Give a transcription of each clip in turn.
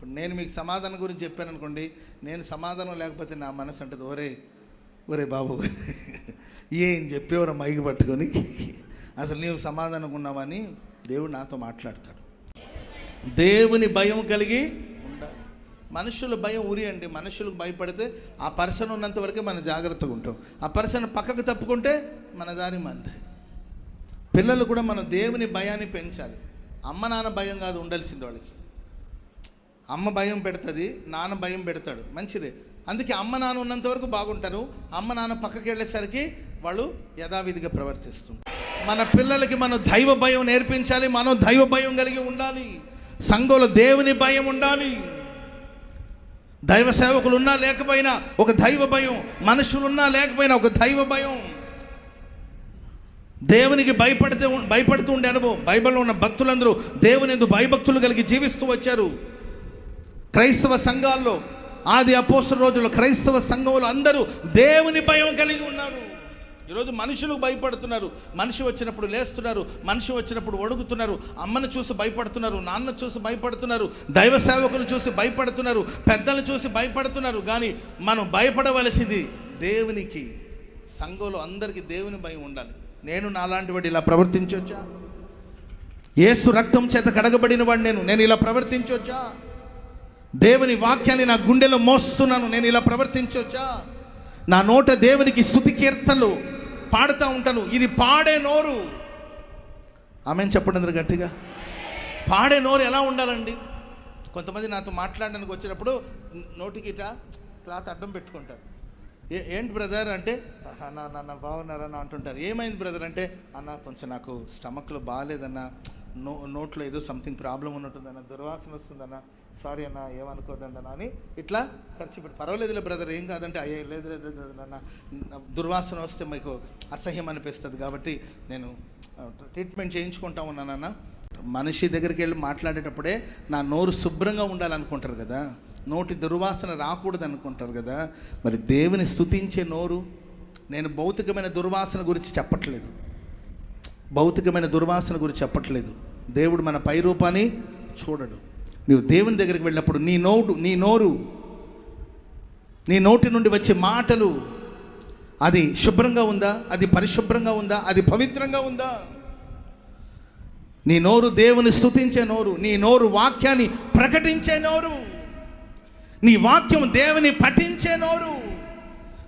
ఇప్పుడు నేను మీకు సమాధానం గురించి చెప్పాను అనుకోండి నేను సమాధానం లేకపోతే నా మనసు అంటది ఒరే ఒరే బాబు ఏం చెప్పేవరా మైకి పట్టుకొని? అసలు నీవు సమాధానం ఉన్నావని దేవుడు నాతో మాట్లాడతాడు. దేవుని భయం కలిగి ఉండాలి. మనుషుల భయం ఉరి అండి. మనుషులకు భయపడితే ఆ పర్సన్ ఉన్నంత వరకే మనం జాగ్రత్తగా ఉంటాం. ఆ పర్సన్ పక్కకు తప్పుకుంటే మన దారి మంది. పిల్లలు కూడా మనం దేవుని భయాన్ని పెంచాలి. అమ్మ నాన్న భయం కాదు ఉండాల్సింది వాళ్ళకి. అమ్మ భయం పెడుతుంది నాన్న భయం పెడతాడు. మంచిదే. అందుకే అమ్మ నాన్న ఉన్నంత వరకు బాగుంటారు. అమ్మ నాన్న పక్కకి వెళ్ళేసరికి వాళ్ళు యథావిధిగా ప్రవర్తిస్తుంది మన పిల్లలకి మనం దైవ భయం నేర్పించాలి మనం దైవ భయం కలిగి ఉండాలి. సంఘంలో దేవుని భయం ఉండాలి. దైవ సేవకులు ఉన్నా లేకపోయినా ఒక దైవ భయం మనుషులు ఉన్నా లేకపోయినా ఒక దైవ భయం. దేవునికి భయపడితే భయపడుతూ ఉండే అనుభవం. బైబిల్లో ఉన్న భక్తులందరూ దేవుని ఎందుకు భయభక్తులు కలిగి జీవిస్తూ వచ్చారు. క్రైస్తవ సంఘాల్లో ఆది అపోసర రోజుల్లో క్రైస్తవ సంఘంలో అందరూ దేవుని భయం కలిగి ఉన్నారు. ఈరోజు మనుషులు భయపడుతున్నారు. మనిషి వచ్చినప్పుడు లేస్తున్నారు మనిషి వచ్చినప్పుడు ఒడుగుతున్నారు అమ్మను చూసి భయపడుతున్నారు నాన్న చూసి భయపడుతున్నారు దైవ సేవకులు చూసి భయపడుతున్నారు పెద్దలు చూసి భయపడుతున్నారు. కానీ మనం భయపడవలసింది దేవునికి. సంఘంలో అందరికీ దేవుని భయం ఉండాలి. నేను నాలాంటి వాడు ఇలా ప్రవర్తించవచ్చా ఏసు రక్తం చేత కడగబడిన వాడు నేను నేను ఇలా ప్రవర్తించవచ్చా దేవుని వాక్యాన్ని నా గుండెలో మోస్తున్నాను. నేను ఇలా ప్రవర్తించవచ్చా నా నోట దేవునికి స్థుతి కీర్తనలు పాడుతూ ఉంటాను. ఇది పాడే నోరు. ఆమె చెప్పండి గట్టిగా. పాడే నోరు ఎలా ఉండాలండి? కొంతమంది నాతో మాట్లాడడానికి వచ్చినప్పుడు నోటికి క్లాత్ అడ్డం పెట్టుకుంటారు. ఏంటి బ్రదర్ అంటే నా నాన్న బాగున్నారా? అని అంటుంటారు. ఏమైంది బ్రదర్ అంటే అన్న కొంచెం నాకు స్టమక్లో బాగాలేదన్న నో నోట్లో ఏదో సంథింగ్ ప్రాబ్లం ఉన్నట్టుందన్న దుర్వాసన వస్తుందన్న సారీ అన్న ఏమనుకోదండి అని ఇట్లా ఖర్చు పెట్టి పర్వాలేదులే బ్రదర్ ఏం కాదంటే అయ్యే లేదు లేదు అన్న దుర్వాసన వస్తే మీకు అసహ్యం అనిపిస్తుంది కాబట్టి నేను ట్రీట్మెంట్ చేయించుకుంటా ఉన్నానన్న. మనిషి దగ్గరికి వెళ్ళి మాట్లాడేటప్పుడే నా నోరు శుభ్రంగా ఉండాలనుకుంటారు కదా. నోటి దుర్వాసన రాకూడదు అనుకుంటారు కదా. మరి దేవుని స్తుతించే నోరు? నేను భౌతికమైన దుర్వాసన గురించి చెప్పట్లేదు. భౌతికమైన దుర్వాసన గురించి చెప్పట్లేదు. దేవుడు మన పై రూపాన్ని చూడడు. నువ్వు దేవుని దగ్గరికి వెళ్ళినప్పుడు నీ నోటు నీ నోరు నీ నోటి నుండి వచ్చే మాటలు అది శుభ్రంగా ఉందా? అది పరిశుభ్రంగా ఉందా? అది పవిత్రంగా ఉందా? నీ నోరు దేవుని స్థుతించే నోరు నీ నోరు వాక్యాన్ని ప్రకటించే నోరు. నీ వాక్యం దేవుని పఠించే నోరు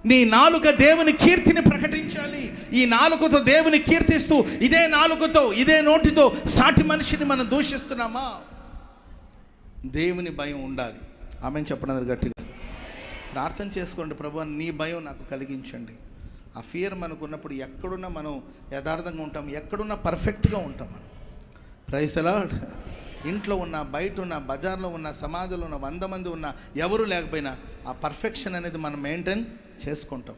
నీ నాలుక దేవుని కీర్తిని ప్రకటించాలి. ఈ నాలుకతో దేవుని కీర్తిస్తూ ఇదే నాలుకతో ఇదే నోటితో సాటి మనిషిని మనం దూషిస్తున్నామా? దేవుని భయం ఉండాలి. ఆమె చెప్పడం గట్టిగా. ప్రార్థన చేసుకోండి ప్రభు నీ భయం నాకు కలిగించండి. ఆ ఫియర్ మనకు ఉన్నప్పుడు ఎక్కడున్నా మనం యథార్థంగా ఉంటాం ఎక్కడున్నా పర్ఫెక్ట్గా ఉంటాం మనం. ప్రైసలా ఇంట్లో ఉన్న బయట ఉన్న బజార్లో ఉన్న సమాజంలో ఉన్న వంద మంది ఉన్న ఎవరు లేకపోయినా ఆ పర్ఫెక్షన్ అనేది మనం మెయింటైన్ చేసుకుంటాం.